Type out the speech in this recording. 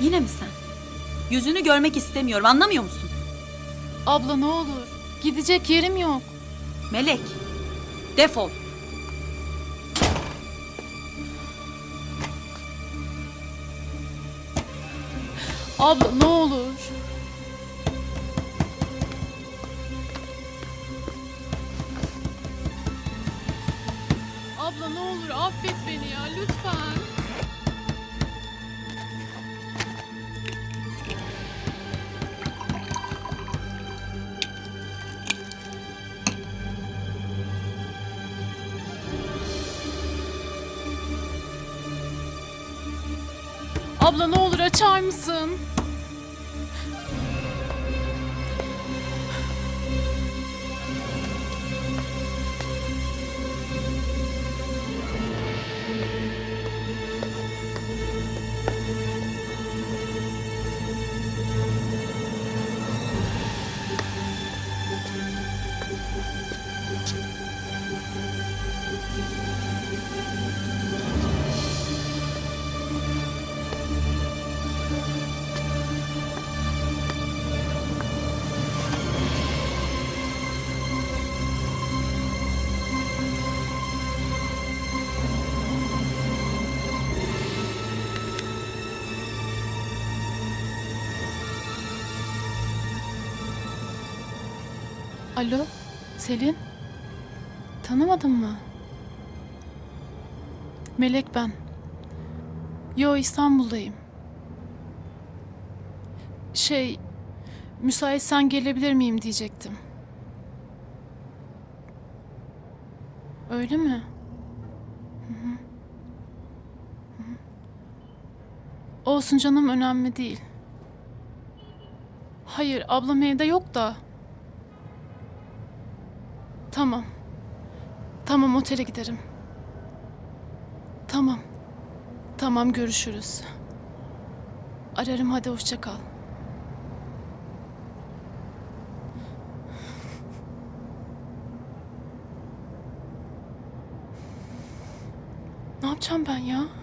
Yine mi sen? Yüzünü görmek istemiyorum anlamıyor musun? Abla ne olur. Gidecek yerim yok. Melek. Defol. Abla ne olur. Abla ne olur affet beni ya lütfen. Abla ne olur açar mısın? Alo, Selin? Tanımadın mı? Melek ben. Yo İstanbul'dayım. Şey, müsaitsen gelebilir miyim diyecektim. Öyle mi? Olsun canım önemli değil. Hayır, ablam evde yok da. Tamam. Tamam otele giderim. Tamam. Tamam görüşürüz. Ararım hadi hoşça kal. Ne yapacağım ben ya?